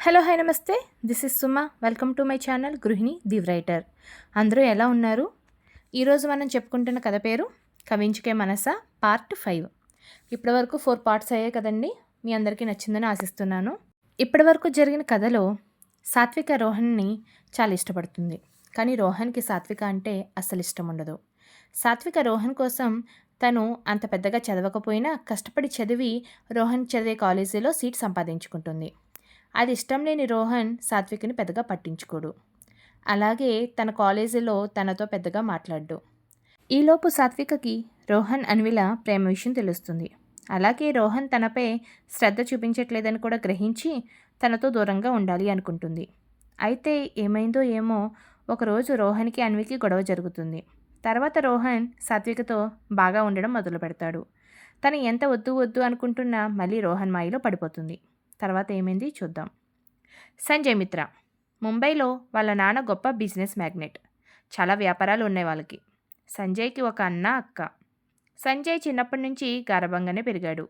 Hello hi నమస్తే. This is Suma. Welcome to my channel గృహిణి the writer అందరూ ఎలా ఉన్నారు? ఈరోజు మనం చెప్పుకుంటున్న కథ పేరు కవించుకే మనస పార్ట్ ఫైవ్ ఇప్పటివరకు ఫోర్ పార్ట్స్ అయ్యాయి కదండి. మీ అందరికీ నచ్చిందని ఆశిస్తున్నాను. ఇప్పటివరకు జరిగిన కథలో సాత్విక రోహన్ని చాలా ఇష్టపడుతుంది. కానీ రోహన్కి సాత్విక అంటే అస్సలు ఇష్టం ఉండదు. సాత్విక రోహన్ కోసం తను అంత పెద్దగా చదవకపోయినా కష్టపడి చదివి రోహన్ చదివే కాలేజీలో సీట్ సంపాదించుకుంటుంది. అది ఇష్టం లేని రోహన్ సాత్విక్ని పెద్దగా పట్టించుకోడు. అలాగే తన కాలేజీలో తనతో పెద్దగా మాట్లాడు ఈలోపు సాత్వికకి రోహన్ అన్విల ప్రేమ విషయం తెలుస్తుంది. అలాగే రోహన్ తనపై శ్రద్ధ చూపించట్లేదని కూడా గ్రహించి తనతో దూరంగా ఉండాలి అనుకుంటుంది. అయితే ఏమైందో ఏమో ఒకరోజు రోహన్కి అన్వికి గొడవ జరుగుతుంది. తర్వాత రోహన్ సాత్వికతో బాగా ఉండడం మొదలు పెడతాడు తను ఎంత వద్దు వద్దు అనుకుంటున్నా మళ్ళీ రోహన్ మాయలో పడిపోతుంది. తర్వాత ఏమైంది చూద్దాం. సంజయ్ మిత్ర ముంబైలో వాళ్ళ నాన్న గొప్ప బిజినెస్ మ్యాగ్నెట్. చాలా వ్యాపారాలు ఉన్నాయి వాళ్ళకి. సంజయ్కి ఒక అన్న అక్క. సంజయ్ చిన్నప్పటి నుంచి గారభంగానే పెరిగాడు.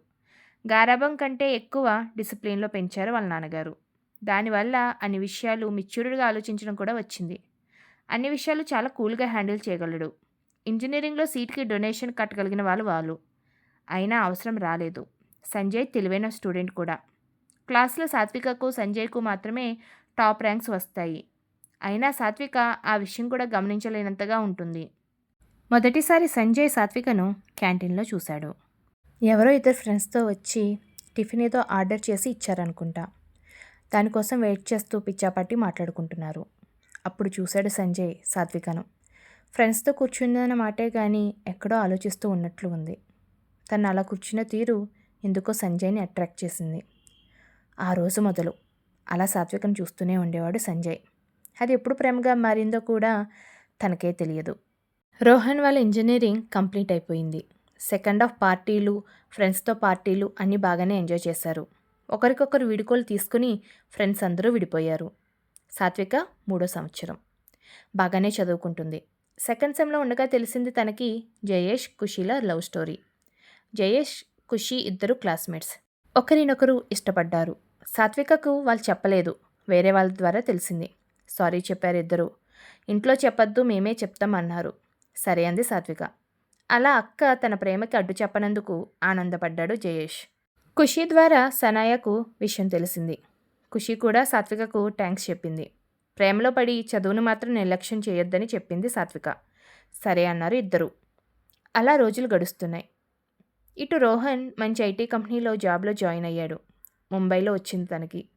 గారభం కంటే ఎక్కువ డిసిప్లిన్లో పెంచారు వాళ్ళ నాన్నగారు. దానివల్ల అన్ని విషయాలు మిచ్యూర్డ్గా ఆలోచించడం కూడా వచ్చింది. అన్ని విషయాలు చాలా కూల్గా హ్యాండిల్ చేయగలడు. ఇంజనీరింగ్లో సీట్కి డొనేషన్ కట్టగలిగిన వాళ్ళు వాళ్ళు. అయినా అవసరం రాలేదు. సంజయ్ తెలివైన స్టూడెంట్ కూడా. క్లాస్లో సాత్వికకు సంజయ్కు మాత్రమే టాప్ ర్యాంక్స్ వస్తాయి. అయినా సాత్విక ఆ విషయం కూడా గమనించలేనంతగా ఉంటుంది. మొదటిసారి సంజయ్ సాత్వికను క్యాంటీన్లో చూశాడు. ఎవరో ఇద్దరు ఫ్రెండ్స్తో వచ్చి టిఫిన్ ఏదో ఆర్డర్ చేసి ఇచ్చారనుకుంటా. దానికోసం వెయిట్ చేస్తూ పిచ్చాపట్టి మాట్లాడుకుంటున్నారు. అప్పుడు చూశాడు సంజయ్ సాత్వికను. ఫ్రెండ్స్తో కూర్చుందన్న మాటే కానీ ఎక్కడో ఆలోచిస్తూ ఉన్నట్లు ఉంది. తను అలా కూర్చున్న తీరు ఎందుకో సంజయ్ని అట్రాక్ట్ చేసింది. ఆ రోజు మొదలు. అలా సాత్వికను చూస్తూనే ఉండేవాడు సంజయ్. అది ఎప్పుడు ప్రేమగా మారిందో కూడా తనకే తెలియదు. రోహన్ వాళ్ళ ఇంజనీరింగ్ కంప్లీట్ అయిపోయింది. సెకండ్ ఆఫ్ పార్టీలు ఫ్రెండ్స్తో పార్టీలు అన్నీ బాగానే ఎంజాయ్ చేశారు. ఒకరికొకరు వీడుకోలు తీసుకుని ఫ్రెండ్స్ అందరూ విడిపోయారు. సాత్విక మూడో సంవత్సరం. బాగానే చదువుకుంటుంది. సెకండ్ సెమ్లో ఉండగా తెలిసింది తనకి జయేష్ ఖుషీల లవ్ స్టోరీ. జయేష్ ఖుషి ఇద్దరు క్లాస్మేట్స్. ఒకరినొకరు ఇష్టపడ్డారు. సాత్వికకు వాళ్ళు చెప్పలేదు. వేరే వాళ్ళ ద్వారా తెలిసింది. సారీ చెప్పారు ఇద్దరు. ఇంట్లో చెప్పొద్దు మేమే చెప్తామన్నారు సరే అంది సాత్విక. అలా అక్క తన ప్రేమకి అడ్డు చెప్పనందుకు ఆనందపడ్డాడు జయేష్. ఖుషి ద్వారా సనాయకు విషయం తెలిసింది. ఖుషి కూడా సాత్వికకు థ్యాంక్స్ చెప్పింది. ప్రేమలో పడి చదువును మాత్రం నిర్లక్ష్యం చేయొద్దని చెప్పింది సాత్విక. సరే అన్నారు ఇద్దరు. అలా రోజులు గడుస్తున్నాయి. ఇటు రోహన్ మంచి ఐటీ కంపెనీలో జాబ్లో జాయిన్ అయ్యాడు. ముంబైలో వచ్చింది తనకి.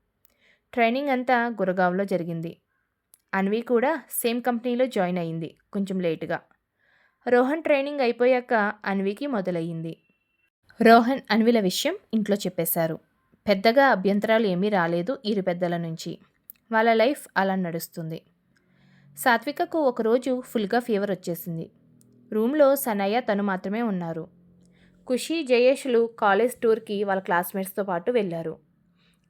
ట్రైనింగ్ అంతా గురగావ్లో జరిగింది. అన్వి కూడా సేమ్ కంపెనీలో జాయిన్ అయ్యింది కొంచెం లేటుగా. రోహన్ ట్రైనింగ్ అయిపోయాక అన్వికి మొదలయ్యింది. రోహన్ అన్విల విషయం ఇంట్లో చెప్పేశారు. పెద్దగా అభ్యంతరాలు ఏమీ రాలేదు ఇరు పెద్దల నుంచి. వాళ్ళ లైఫ్ అలా నడుస్తుంది. సాత్వికకు ఒకరోజు ఫుల్గా ఫీవర్ వచ్చేసింది. రూమ్లో సనయ్య తను మాత్రమే ఉన్నారు. ఖుషి జయేష్లు కాలేజ్ టూర్కి వాళ్ళ క్లాస్మేట్స్తో పాటు వెళ్ళారు.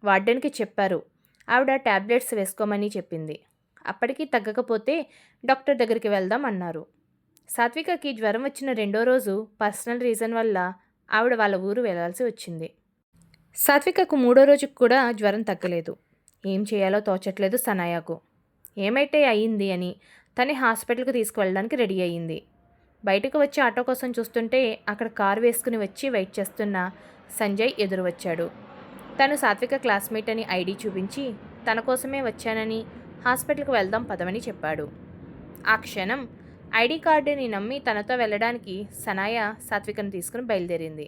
వార్డెన్కి చెప్పారు ఆవిడ ట్యాబ్లెట్స్ వేసుకోమని చెప్పింది. అప్పటికి తగ్గకపోతే డాక్టర్ దగ్గరికి వెళ్దాం అన్నారు. సాత్వికకి జ్వరం వచ్చిన రెండో రోజు పర్సనల్ రీజన్ వల్ల ఆవిడ వాళ్ళ ఊరు వెళ్ళాల్సి వచ్చింది. సాత్వికకు మూడో రోజుకు కూడా జ్వరం తగ్గలేదు. ఏం చేయాలో తోచట్లేదు సనాయాకు. ఏమైతే అయ్యింది అని తనే హాస్పిటల్కి తీసుకువెళ్ళడానికి రెడీ అయ్యింది. బయటకు వచ్చి ఆటో కోసం చూస్తుంటే అక్కడ కారు వేసుకుని వచ్చి వెయిట్ చేస్తున్న సంజయ్ ఎదురు వచ్చాడు తను సాత్విక క్లాస్మేట్ అని ఐడి చూపించి తన కోసమే వచ్చానని హాస్పిటల్కి వెళ్దాం పదమని చెప్పాడు. ఆ క్షణం ఐడి కార్డుని నమ్మి తనతో వెళ్ళడానికి సనాయ సాత్వికను తీసుకుని బయలుదేరింది.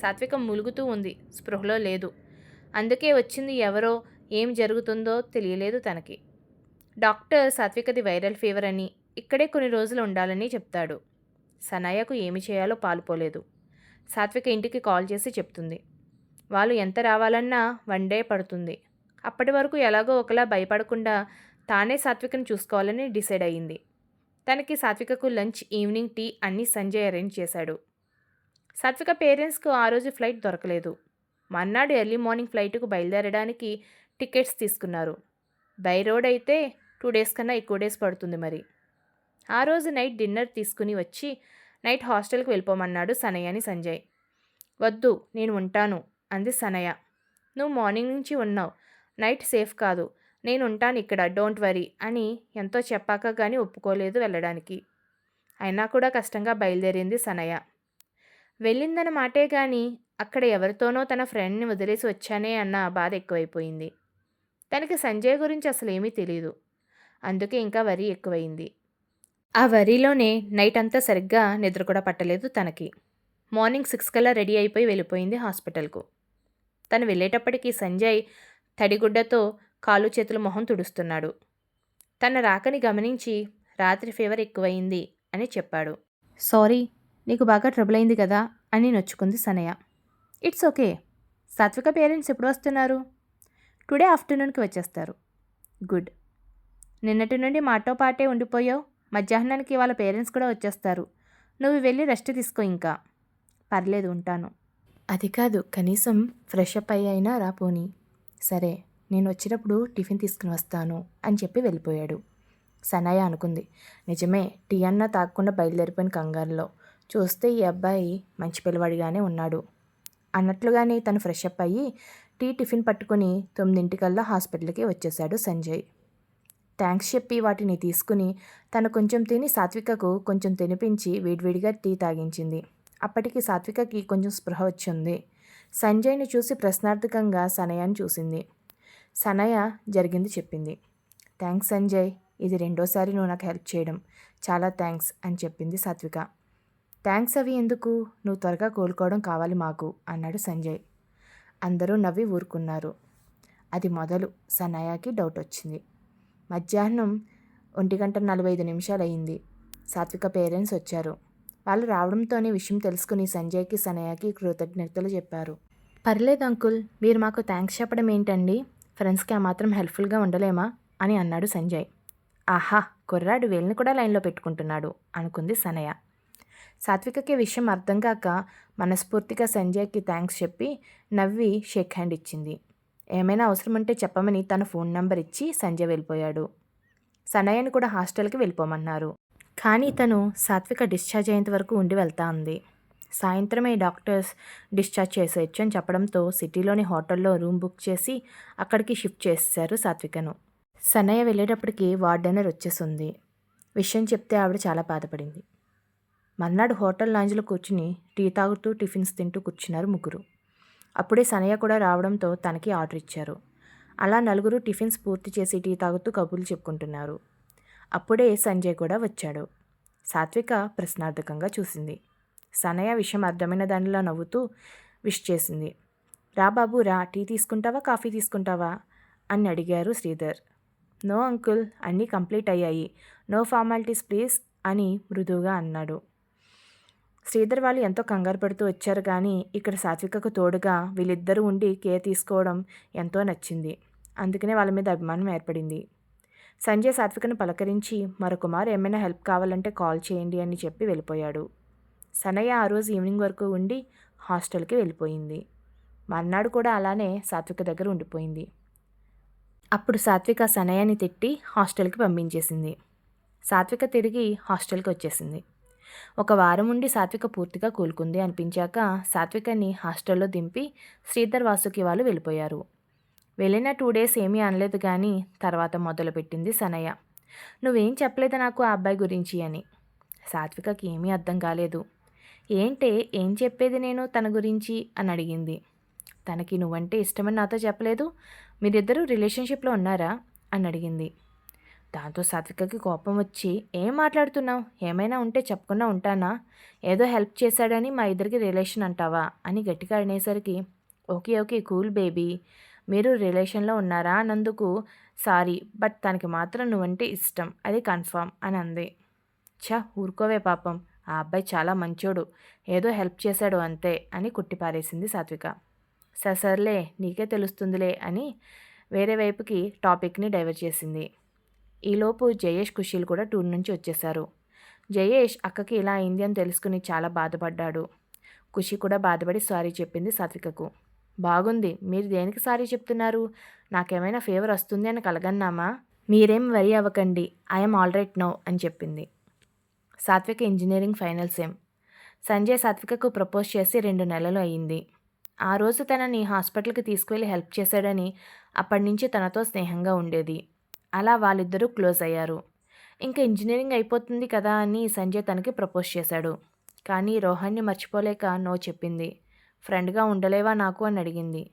సాత్విక ములుగుతూ ఉంది స్పృహలో లేదు. అందుకే వచ్చింది ఎవరో ఏం జరుగుతుందో తెలియలేదు తనకి. డాక్టర్ సాత్వికది వైరల్ ఫీవర్ అని ఇక్కడే కొన్ని రోజులు ఉండాలని చెప్తాడు. సనయ్యకు ఏమి చేయాలో పాలుపోలేదు. సాత్విక ఇంటికి కాల్ చేసి చెప్తుంది. వాళ్ళు ఎంత రావాలన్నా వన్ డే పడుతుంది. అప్పటి వరకు ఎలాగో ఒకలా భయపడకుండా తానే సాత్వికను చూసుకోవాలని డిసైడ్ అయ్యింది. తనకి సాత్వికకు లంచ్ ఈవినింగ్ టీ అన్నీ సంజయ్ అరేంజ్ చేశాడు. సాత్విక పేరెంట్స్కు ఆ రోజు ఫ్లైట్ దొరకలేదు. మర్నాడు ఎర్లీ మార్నింగ్ ఫ్లైట్కు బయలుదేరడానికి టికెట్స్ తీసుకున్నారు. బై రోడ్ అయితే టూ డేస్ కన్నా ఎక్కువ డేస్ పడుతుంది మరి. ఆ రోజు నైట్ డిన్నర్ తీసుకుని వచ్చి నైట్ హాస్టల్కి వెళ్ళిపోమన్నాడు సనయ్యని సంజయ్. వద్దు నేను ఉంటాను అంది సనయ. నువ్వు మార్నింగ్ నుంచి ఉన్నావు నైట్ సేఫ్ కాదు నేను ఉంటాను ఇక్కడ డోంట్ వరీ అని ఎంతో చెప్పాక కానీ ఒప్పుకోలేదు వెళ్ళడానికి. అయినా కూడా కష్టంగా బయలుదేరింది సనయ. వెళ్ళిందన్న మాటే కానీ అక్కడ ఎవరితోనో తన ఫ్రెండ్ని వదిలేసి వచ్చానే అన్న బాధ ఎక్కువైపోయింది. తనకి సంజయ్ గురించి అసలు ఏమీ తెలియదు అందుకే ఇంకా వరి ఎక్కువైంది. ఆ వరిలోనే నైట్ అంతా సరిగ్గా నిద్ర కూడా పట్టలేదు తనకి. మార్నింగ్ సిక్స్ కల్లా రెడీ అయిపోయి వెళ్ళిపోయింది హాస్పిటల్కు. తను వెళ్ళేటప్పటికి సంజయ్ తడిగుడ్డతో కాలు చేతులు మొహం తుడుస్తున్నాడు. తన రాకని గమనించి రాత్రి ఫీవర్ ఎక్కువైంది అని చెప్పాడు. సారీ నీకు బాగా ట్రబుల్ అయింది కదా అని నొచ్చుకుంది Sanaya. It's okay. Satvika parents ఎప్పుడు వస్తున్నారు? టుడే ఆఫ్టర్నూన్కి వచ్చేస్తారు. గుడ్. నిన్నటి నుండి మాతో పాటే ఉండిపోయావు? మధ్యాహ్నానికి వాళ్ళ పేరెంట్స్ కూడా వచ్చేస్తారు. నువ్వు వెళ్ళి రెస్ట్ తీసుకో ఇంకా. పర్లేదు ఉంటాను. అది కాదు కనీసం ఫ్రెష్ అప్ అయ్యి అయినా రా పోనీ. సరే నేను వచ్చినప్పుడు టిఫిన్ తీసుకుని వస్తాను అని చెప్పి వెళ్ళిపోయాడు. సనాయ అనుకుంది నిజమే టీ అన్న తాగకుండా బయలుదేరిపోయిన కంగారులో. చూస్తే ఈ అబ్బాయి మంచి పిల్లవాడిగానే ఉన్నాడు. అన్నట్లుగానే తను ఫ్రెష్ అప్ అయ్యి టీ టిఫిన్ పట్టుకుని తొమ్మిదింటికల్లా హాస్పిటల్కి వచ్చేశాడు సంజయ్. థ్యాంక్స్ చెప్పి వాటిని తీసుకుని తను కొంచెం తిని సాత్వికకు కొంచెం తినిపించి వేడివేడిగా టీ తాగించింది. అప్పటికి సాత్వికకి కొంచెం స్పృహ వచ్చింది. సంజయ్ని చూసి ప్రశ్నార్థకంగా సనయాన్ని చూసింది. సనయ జరిగింది చెప్పింది. థ్యాంక్స్ సంజయ్ ఇది రెండోసారి నువ్వు నాకు హెల్ప్ చేయడం. చాలా థ్యాంక్స్ అని చెప్పింది సాత్విక. థ్యాంక్స్ అవి ఎందుకు? నువ్వు త్వరగా కోలుకోవడం కావాలి మాకు అన్నాడు సంజయ్. అందరూ నవ్వి ఊరుకున్నారు. అది మొదలు సనయాకి డౌట్ వచ్చింది. మధ్యాహ్నం ఒంటి గంట నలభై ఐదు నిమిషాలు అయింది సాత్విక పేరెంట్స్ వచ్చారు. వాళ్ళు రావడంతోనే విషయం తెలుసుకుని సంజయ్కి సనయాకి కృతజ్ఞతలు చెప్పారు. పర్లేదు అంకుల్ మీరు మాకు థ్యాంక్స్ చెప్పడం ఏంటండి? ఫ్రెండ్స్కి ఆ మాత్రం హెల్ప్ఫుల్గా ఉండలేమా? అని అన్నాడు సంజయ్. ఆహా కుర్రాడు వేలిని కూడా లైన్లో పెట్టుకుంటున్నాడు అనుకుంది సనయ. సాత్వికకి విషయం అర్థం కాక మనస్ఫూర్తిగా సంజయ్కి థ్యాంక్స్ చెప్పి నవ్వి షేక్ హ్యాండ్ ఇచ్చింది. ఏమైనా అవసరం ఉంటే చెప్పమని తన ఫోన్ నంబర్ ఇచ్చి సంజయ్ వెళ్ళిపోయాడు. సనయ్యను కూడా హాస్టల్కి వెళ్ళిపోమన్నారు. కానీ తను సాత్విక డిశ్చార్జ్ అయ్యేంత వరకు ఉండి వెళ్తా ఉంది సాయంత్రమే డాక్టర్స్ డిశ్చార్జ్ చేసేయచ్చు అని చెప్పడంతో సిటీలోని హోటల్లో రూమ్ బుక్ చేసి అక్కడికి షిఫ్ట్ చేశారు సాత్వికను. సన్నయ్య వెళ్ళేటప్పటికి వార్డెనర్ వచ్చేసింది. విషయం చెప్తే ఆవిడ చాలా బాధపడింది. మర్నాడు హోటల్ లాంజ్లో కూర్చుని టీ తాగుతూ టిఫిన్స్ తింటూ కూర్చున్నారు ముగ్గురు. అప్పుడే సనయ్య కూడా రావడంతో తనకి ఆర్డర్ ఇచ్చారు. అలా నలుగురు టిఫిన్స్ పూర్తి చేసి టీ తాగుతూ కబుర్లు చెప్పుకుంటున్నారు. అప్పుడే సంజయ్ కూడా వచ్చాడు. సాత్విక ప్రశ్నార్థకంగా చూసింది. సనయ్య విషయం అర్థమైన దానిలో నవ్వుతూ విష్ చేసింది. రా బాబు రా. టీ తీసుకుంటావా? కాఫీ తీసుకుంటావా? అని అడిగారు శ్రీధర్. No uncle. అన్నీ కంప్లీట్ అయ్యాయి. నో ఫార్మాలిటీస్ ప్లీజ్ అని మృదువుగా అన్నాడు. శ్రీధర్ వాళ్ళు ఎంతో కంగారు పడుతూ వచ్చారు కానీ ఇక్కడ సాత్వికకు తోడుగా వీళ్ళిద్దరూ ఉండి కేర్ తీసుకోవడం ఎంతో నచ్చింది. అందుకనే వాళ్ళ మీద అభిమానం ఏర్పడింది. సంజయ్ సాత్వికను పలకరించి మరొకమారు ఏమైనా హెల్ప్ కావాలంటే కాల్ చేయండి అని చెప్పి వెళ్ళిపోయాడు. సనయ్య ఆ రోజు ఈవినింగ్ వరకు ఉండి హాస్టల్కి వెళ్ళిపోయింది. మర్నాడు కూడా అలానే సాత్విక దగ్గర ఉండిపోయింది. అప్పుడు సాత్విక సనయ్యని తిట్టి హాస్టల్కి పంపించేసింది. సాత్విక తిరిగి హాస్టల్కి వచ్చేసింది. ఒక వారం ఉండి సాత్విక పూర్తిగా కూలుకుంది అనిపించాక సాత్వికని హాస్టల్లో దింపి శ్రీధర్ వాసుకి వాళ్ళు వెళ్ళిపోయారు. వెళ్ళిన టూ డేస్ ఏమీ అనలేదు కానీ తర్వాత మొదలుపెట్టింది సనయ్య. నువ్వేం చెప్పలేదు నాకు ఆ అబ్బాయి గురించి అని. సాత్వికకి ఏమీ అర్థం కాలేదు. ఏంటే ఏం చెప్పేది నేను తన గురించి అని అడిగింది. తనకి నువ్వంటే ఇష్టమని నాతో చెప్పలేదు? మీరిద్దరూ రిలేషన్షిప్లో ఉన్నారా అని అడిగింది. దాంతో సాత్వికకి కోపం వచ్చి ఏం మాట్లాడుతున్నావు? ఏమైనా ఉంటే చెప్పకుండా ఉంటానా? ఏదో హెల్ప్ చేశాడని మా ఇద్దరికి రిలేషన్ అంటావా? అని గట్టిగా అనేసరికి ఓకే ఓకే కూల్ బేబీ. మీరు రిలేషన్లో ఉన్నారా? అన్నందుకు సారీ బట్ తనకి మాత్రం నువ్వంటే ఇష్టం. అది కన్ఫామ్ అని అంది. ఛా ఊరుకోవే పాపం. ఆ అబ్బాయి చాలా మంచోడు. ఏదో హెల్ప్ చేశాడు అంతే అని కుట్టిపారేసింది సాత్విక. సర్లే నీకే తెలుస్తుందిలే అని వేరే వైపుకి టాపిక్ని డైవర్ట్ చేసింది. ఈలోపు జయేష్ కుషీల్ కూడా టూర్ నుంచి వచ్చేశారు. జయేష్ అక్కకి ఇలా అయింది అని తెలుసుకుని చాలా బాధపడ్డాడు. ఖుషి కూడా బాధపడి సారీ చెప్పింది సాత్వికకు. బాగుంది మీరు దేనికి సారీ చెప్తున్నారు? నాకేమైనా ఫేవర్ వస్తుంది అని కలగన్నామా? మీరేం వరి అవ్వకండి ఐఎమ్ ఆల్ రైట్ నో అని చెప్పింది. Satvika engineering final sem Sanjay సాత్వికకు propose చేసి రెండు నెలలు అయ్యింది. ఆ రోజు తనని హాస్పిటల్కి తీసుకువెళ్ళి హెల్ప్ చేశాడని అప్పటి నుంచి తనతో స్నేహంగా ఉండేది. అలా వాళ్ళిద్దరూ క్లోజ్ అయ్యారు. ఇంకా ఇంజనీరింగ్ అయిపోతుంది కదా అని సంజయ్ తనకి ప్రపోజ్ చేశాడు. కానీ రోహన్ని మర్చిపోలేక నో చెప్పింది. ఫ్రెండ్గా ఉండలేవా నాకు అని అడిగింది.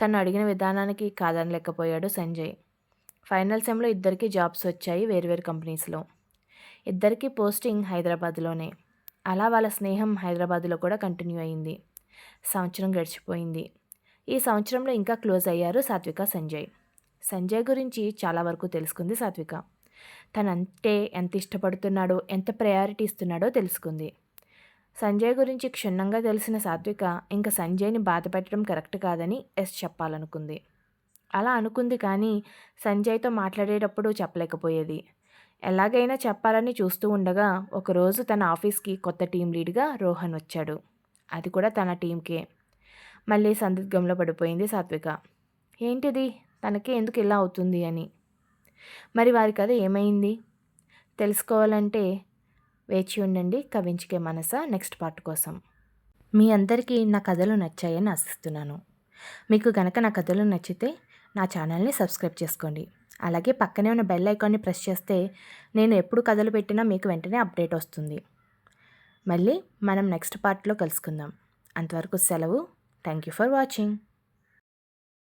తను అడిగిన విధానానికి కాదనలేకపోయాడు సంజయ్. ఫైనల్ సెమ్లో ఇద్దరికి జాబ్స్ వచ్చాయి వేర్వేరు కంపెనీస్లో. ఇద్దరికి పోస్టింగ్ హైదరాబాద్లోనే. అలా వాళ్ళ స్నేహం హైదరాబాద్లో కూడా కంటిన్యూ అయింది. సంవత్సరం గడిచిపోయింది. ఈ సంవత్సరంలో ఇంకా క్లోజ్ అయ్యారు సాత్విక సంజయ్. సంజయ్ గురించి చాలా వరకు తెలుసుకుంది సాత్విక. తనంటే ఎంత ఇష్టపడుతున్నాడో ఎంత ప్రయారిటీ ఇస్తున్నాడో తెలుసుకుంది. సంజయ్ గురించి క్షుణ్ణంగా తెలిసిన సాత్విక ఇంకా సంజయ్ని బాధ పెట్టడం కరెక్ట్ కాదని ఎస్ చెప్పాలనుకుంది. అలా అనుకుంది కానీ సంజయ్తో మాట్లాడేటప్పుడు చెప్పలేకపోయేది. ఎలాగైనా చెప్పాలని చూస్తూ ఉండగా ఒకరోజు తన ఆఫీస్కి కొత్త టీం లీడ్గా రోహన్ వచ్చాడు. అది కూడా తన టీంకే మళ్ళీ సందిగ్ధంలో పడిపోయింది సాత్విక. ఏంటిది? తనకి ఎందుకు ఇలా అవుతుంది అని. మరి వారి కథ ఏమైంది? తెలుసుకోవాలంటే వేచి ఉండండి. కవించుకే మనస నెక్స్ట్ పార్ట్ కోసం. మీ అందరికీ నా కథలు నచ్చాయని ఆశిస్తున్నాను. మీకు గనక నా కథలు నచ్చితే నా ఛానల్ని సబ్స్క్రైబ్ చేసుకోండి. అలాగే పక్కనే ఉన్న బెల్ ఐకాన్ని ప్రెస్ చేస్తే నేను ఎప్పుడు కథలు పెట్టినా మీకు వెంటనే అప్డేట్ వస్తుంది. మళ్ళీ మనం నెక్స్ట్ పార్ట్లో కలుసుకుందాం. అంతవరకు సెలవు. Thank you for watching.